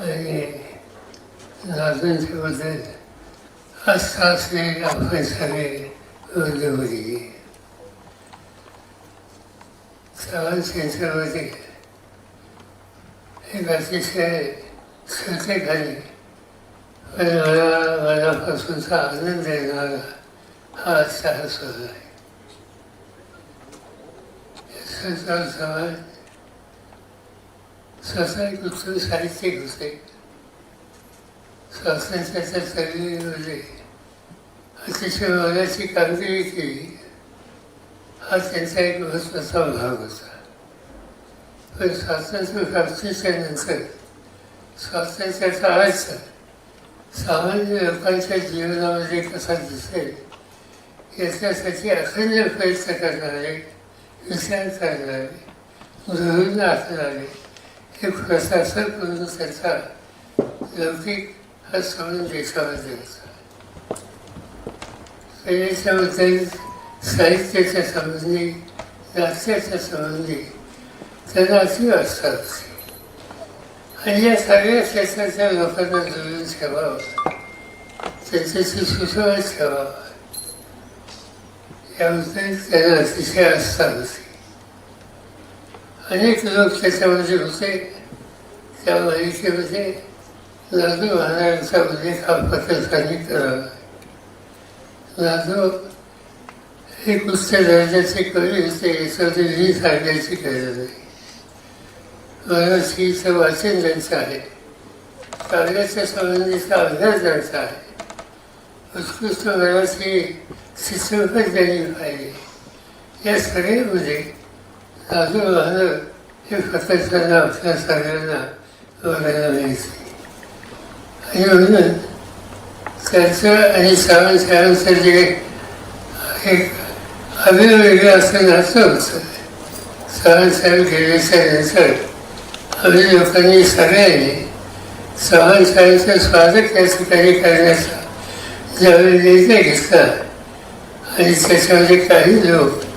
आणि नातूंच्याबद्दल आस्था असलेले आपण सगळे बंधुभगिनी चव्हाण सेंटरमध्ये एक अतिशय श्रद्धेखाली पण मनापासूनचा आनंद देणारा हा आजचा हा सोहळा आहे सरदार चव्हाण एक उत्तम साहित्य होते स्वातंत्र्याच्या चळवळीमध्ये अतिशय मोलाची कामगिरी केली हा त्यांचा एक महत्त्वाचा भाग होता. पण स्वातंत्र्य प्राप्तीच्या नंतर स्वातंत्र्याचा अर्थ सामान्य लोकांच्या जीवनामध्ये कसा दिसेल याच्यासाठी अखंड प्रयत्न करणारे विचार करणारे गृहून आखणारे हे प्रशासक करून त्याचा लौकिक हा सोडून देशामध्ये तर याच्याबद्दल साहित्याच्या संबंधी नाट्याच्या संबंधी त्यांना अशी आस्था होती आणि या सगळ्या क्षेत्राच्या लोकांना जोडून ठेवावं त्यांच्याशी सुसंवाद ठेवावा याबद्दल त्यांना अतिशय आस्था होती अनेक लोक त्याच्यामध्ये होते. त्या मालिकेमध्ये लादू महाराजांचा उल्लेख हा पत्रकारांनी करावा लादू हे उच्च दर्जाचे कवी होते याच्यामध्ये लिही सांगायची गरज नाही मराठीचं वाचन त्यांचं आहे काव्याच्या संबंधीचा अभ्यास त्यांचा आहे. उत्कृष्ट मराठी चित्रपट त्यांनी पाहिजे या सगळ्यामध्ये लादू महाराज हे पत्रकारांना आपल्या सगळ्यांना बघायला मिळते आणि म्हणून त्यांचं आणि सावंत साहेबांचं जे एक अभिवेगळं असं नातं होतं सावंत साहेब गेल्याच्यानंतर आम्ही लोकांनी सगळ्यांनी चव्हाण साहेबांचं स्वागत या ठिकाणी करण्याचा ज्यावेळी निर्णय घेतला आणि त्याच्यामध्ये काही लोक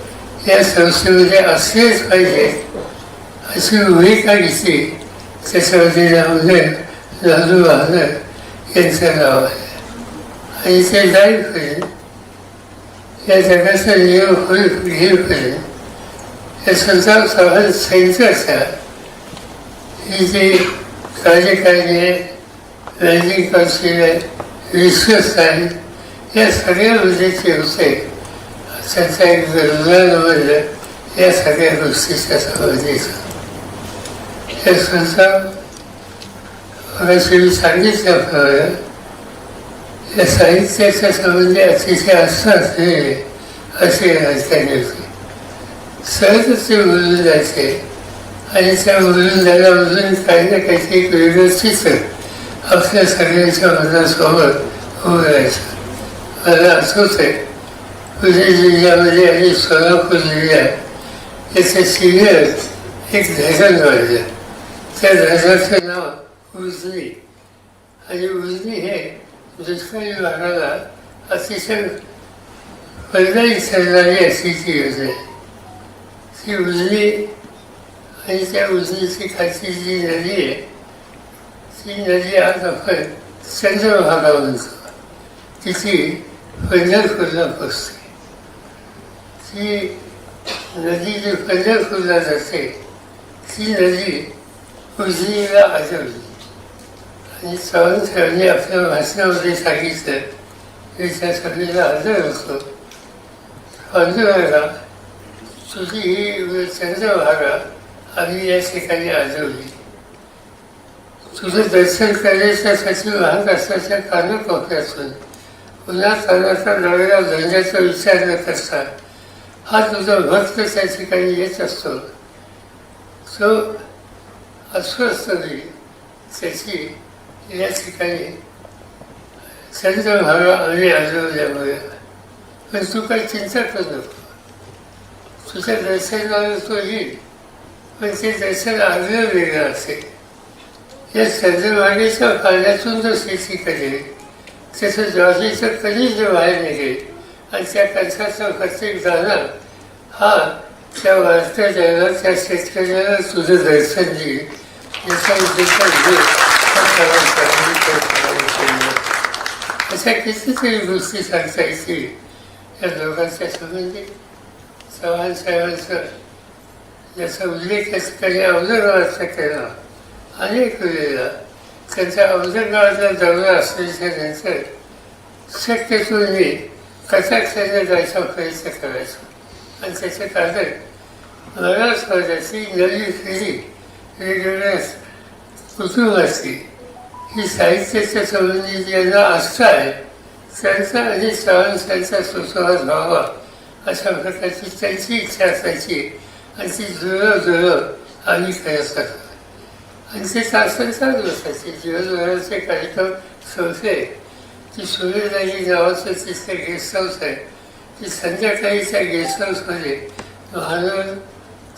या संस्थेमध्ये असलेच पाहिजे अशी भूमिका घेतली त्याच्यामध्ये नावले लालू बहादर यांचं नाव आहे आणि ते जाईपर्यंत या जगाचा नियम होईल घेईपर्यंत या संताप चव्हाण सेंटरच्या ही जी कार्यकारिणी आहे मॅनेजिंग काउन्सिल आहे रिसर्च आहे या सगळ्या ते होते त्याचा एक गरुडानमधलं या सगळ्या गोष्टीच्या संबंधीचा हे संताप सांगितल्याप्रमाणे या साहित्याच्या संबंधी अतिशय आस्था असलेले असे राजकारणी होते सहजच ते बोलून जायचे आणि त्या बोलून झाल्यामधून काही ना काहीतरी एक वेगळं चित्र आपल्या सगळ्यांच्या मनासोबत उभं राहायचं मला असंच आहे. पुणे जिल्ह्यामध्ये आणि सोलापूर जिल्ह्यात याचं सिनियर एक धरण वाढलं त्या धरणाचं नाव उजनी. आणि उजनी हे दुष्काळी भागाला अतिशय फलदायी ठरणारी अशी ती योजना आहे ती उजनी आणि त्या उजनीची खालची जी नदी आहे ती नदी आज आपण चंद्रभागा म्हणतो तिची पंढरपूरला पोचते ती नदी जी पंढरपूरला जाते ती नदी उजनीला आजवली आणि चव्हाण साहेबांनी आपल्या भाषणामध्ये सांगितलं की त्या सगळीला आदर होतो. पांडुरंगा तुझी ही चंद्रभागा आम्ही या ठिकाणी आजवली तुझं दर्शन करण्याच्यासाठी वाहत असल्याच्या कानाकोपऱ्यातून पुन्हा कानाचा नव्या धंद्याचा विचार न करता हा तुझा भक्त त्या ठिकाणी येत असतो तो अस्वस्थ नाही त्याची या ठिकाणी चंद्रभागा आणि आजवल्यामुळे पण तू काही चिंता करत नको तुझ्या दर्शनाला तो येईल पण ते दर्शन आग्रह वेगळं असेल. या चंद्रभागेच्या पाण्यातून जर शेती करेल त्याचं ज्वारीचं कधीच बाहेर निघेल. आणि त्या कंसाचा प्रत्येक दाना हा त्या वाढत्या जगात त्या शेतकऱ्याला तुझं दर्शन देईल याचा उद्देश अशा कितीतरी गोष्टी सांगता येतील या दोघांच्या संबंधी? चव्हाण साहेबांचं ज्याचा उल्लेख या ठिकाणी अवजरगावाचा केला. अनेक वेळेला त्यांच्या अवजरगावातला दौरा असल्याच्या नंतर शक्यतो मी कथाक्षाने जायचं प्रयत्न करायचो आणि त्याच्यात आलं मला स्वतःची नवी पिढी वेगवेगळ्या कुटुंबाची ही साहित्याच्या संबंधी ज्यांना आस्था आहे त्यांचा आणि चव्हाणांचा सुसंवाद व्हावा अशा प्रकारची त्यांची इच्छा असायची आणि ती जुळं जुळं आम्ही करत असतो आणि ते तासन चालू असायचे जीवनभराचे कार्यक्रम संस्थे ती सुरेदाजी नावाचं तिथलं गेस्ट हाऊस आहे ती संध्याकाळी त्या गेस्ट हाऊसमध्ये महानवर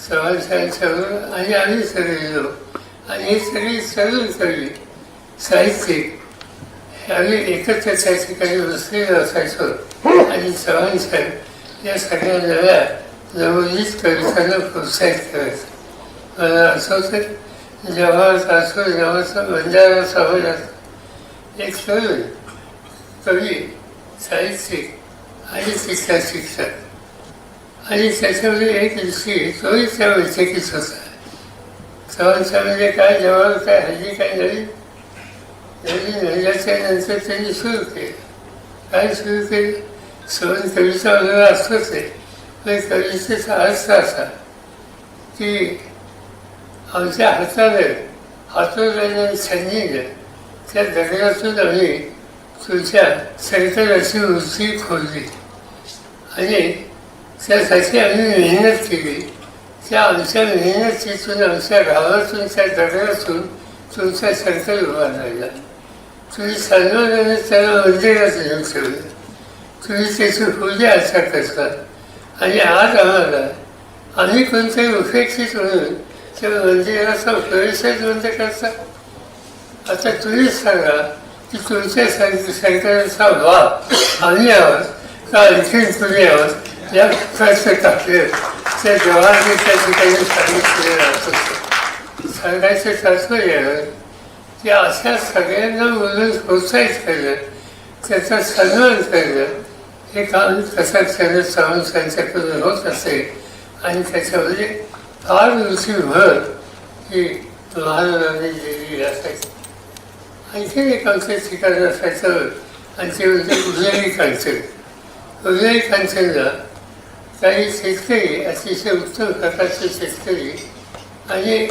चव्हाण चढून आणि आम्ही सगळे गेलो आणि हे सगळी चढून चढली साहित्यिक आम्ही एकत्र त्या ठिकाणी बसलेलो असायचो. आणि चव्हाण साहेब या सगळ्या नव्या जवळीच कवितांना प्रोत्साहित करायचं. मला असं होतं जवाहर असो नावाचा बंजारा असतो एक तरुण कवी साहित्यिक आणि शिक्षा शिक्षक. आणि त्याच्यामध्ये एक दिवशी तोही त्या बैठकीत होता. म्हणजे काय जवळ काय हल्ली काय नवीन नवीन हल्ल्याच्या नंतर त्यांनी सुरू केलं. काय सुरू केलं? सवन कविता वगैरे असतोच आहे. पण कवितेचा अर्थ असा की आमच्या हाताने आणि छंदीनं त्या दगडातून आम्ही तुमच्या सरकाराची वृत्ती खोलली आणि त्यासाठी आम्ही मेहनत केली त्या आमच्या मेहनतीतून आमच्या गावातून त्या दगडातून तुमचा सरकार उभा राहिला तुम्ही सन्मानाने त्याला मंदिरात येऊन ठेवलं तुम्ही त्याची पूजा असा करता आणि आज आम्हाला आम्ही कोणत्याही उपेक्षित म्हणून त्या मंदिराचा प्रवेशच बंद करता आता तुम्हीच सांगा की तुमच्या सर सरकारचा भाव आम्ही का आणखी तुम्ही आहोत या प्रश्न टाकले त्या जवाहरने त्या ठिकाणी सांगितलेलं असतं सांगायचं तात्पर्य की अशा सगळ्यांना मुलं प्रोत्साहित करणं त्याचा सन्मान करणं हे काम कसा क्षण सावंतांच्याकडून होत असेल आणि त्याच्यामध्ये फार मोठी भर ही महाराजांनी दिलेली असायची आणखीन एक आमचं शिकायचं असायचं. आणि ते म्हणजे उजळी कांचन उजळी कांचनला काही शेतकरी अतिशय उत्तम प्रकारचे शेतकरी आणि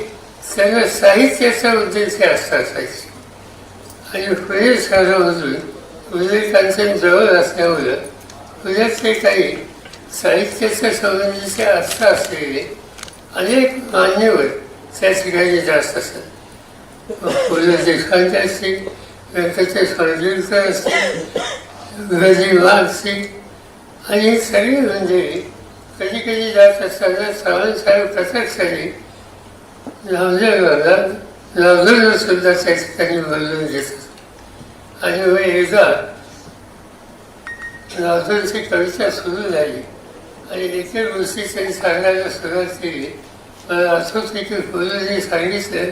त्यांना साहित्याचा उद्देश असता असायचे. आणि पुढे शहरामधून उजळी कांचन जवळ असल्यामुळं पुण्यातले काही साहित्याच्या संबंधीचे आस्था असलेले अनेक मान्यवर त्या ठिकाणी जास्त असतात पु ल देशपांडे असतील व्यंकटेश फडणवीसकर असतील गजी वा असतील आणि हे सगळे म्हणजे कधी कधी जात असताना सावंतसाहेब प्रत्यक्षाने नावजरला नावजरला सुद्धा त्या ठिकाणी बोलवून घेतात आणि मग एकदा नावजरची कविता सुरू झाली आणि एके गोष्टी त्यांनी सांगायला सुरुवात केली मला आठवते की फुलंनी सांगितलं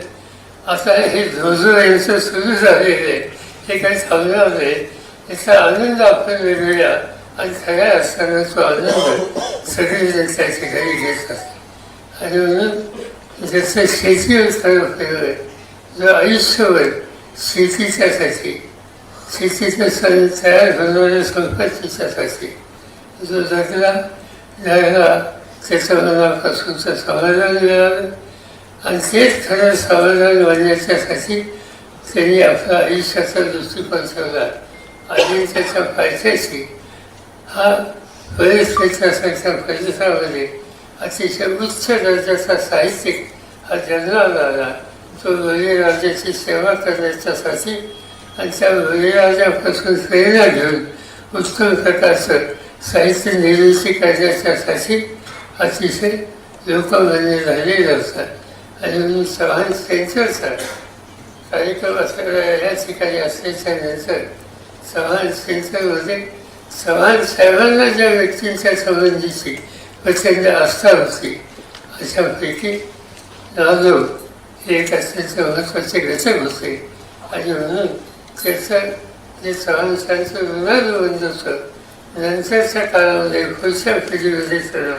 आता हे झुळझुळ यांचं सुरू झालेलं आहे. हे काही थांबणार नाही. याचा आनंद आपण वेगवेगळ्या आणि खऱ्या असताना तो आनंद सगळेजण त्या ठिकाणी असतात आणि म्हणून जसं शेतीवर खरं केलं जो आयुष्यभर शेतीच्यासाठी शेतीचं सण तयार होणाऱ्या संपत्तीच्यासाठी जो जगला जगला त्याच्या मनापासूनचं समाधान मिळालं. आणि तेच खरं समाधान मानण्याच्यासाठी त्यांनी आपला आयुष्याचा दृष्टिकोन ठेवला आणि त्याच्या पायथ्याशी हा परिस्थितीसारख्या परिसरामध्ये अतिशय उच्च दर्जाचा साहित्यिक हा जन्माला आला. तो बळीराजाची सेवा करण्याच्यासाठी आणि त्या बळीराजापासून प्रेरणा घेऊन उत्तम प्रकारचं साहित्य निर्मिती करण्याच्यासाठी अतिशय लोकमान्य झालेलं असतात. आणि म्हणून चव्हाण सर कार्यक्रम असलेल्या या ठिकाणी असल्याच्या नंतर चव्हाण सेंटरमध्ये चव्हाण साहेबांना ज्या व्यक्तींच्या संबंधीची प्रचंड आस्था होती अशापैकी नागो हे एक अत्यंत महत्त्वाचे घटक होते. आणि म्हणून त्याचं जे चव्हाणसांचं विवाद होतं नंतरच्या काळामध्ये पुढच्या पिढीमध्ये सगळं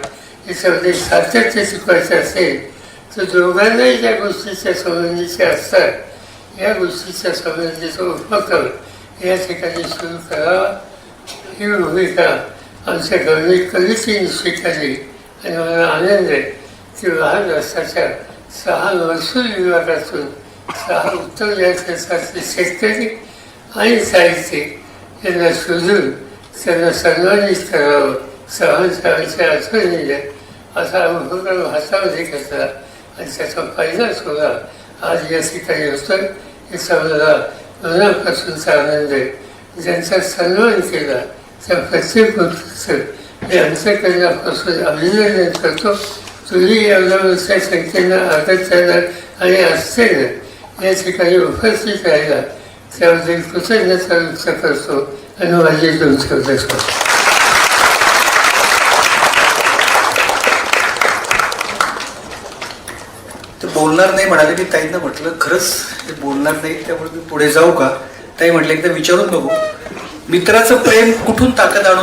याच्यामध्ये सातत्य शिकवायचं असेल तर दोघांनाही ज्या गोष्टीच्या संबंधीच्या असतात या गोष्टीच्या संबंधीचा उपक्रम या ठिकाणी सुरू करावा ही भूमिका आमच्या गवळी कमिटीने स्वीकारली आणि मला आनंद आहे की वाहन रस्त्याच्या सहा महसूल विभागातून सहा उत्तर क्षेत्रातले शेतकरी आणि साहित्यिक यांना शोधून त्यांना सन्मानित करावं सहन सहनसाच्या आठवणीने असा उपक्रम हातामध्ये घेतला आणि त्याचा फायदा सुद्धा आज या ठिकाणी होतोय याचा मला मनापासूनचा आनंद आहे ज्यांचा सन्मान केला त्या प्रत्येक गोष्टीचं मी अंतकरणापासून अभिनंदन करतो. तुम्ही एवढ्या संख्येनं आगत्यानं आणि असतेनं या ठिकाणी उपस्थित राहिला त्याबद्दल कृतज्ञता व्यक्त करतो आणि माझे दोन शब्द करतो बोलणार नाही म्हणाले मी ताईंना म्हटलं खरंच ते बोलणार नाही त्यामुळे मी पुढे जाऊ का? ताई म्हटलं एकदा विचारून बघू. मित्राचं प्रेम कुठून ताकद आणून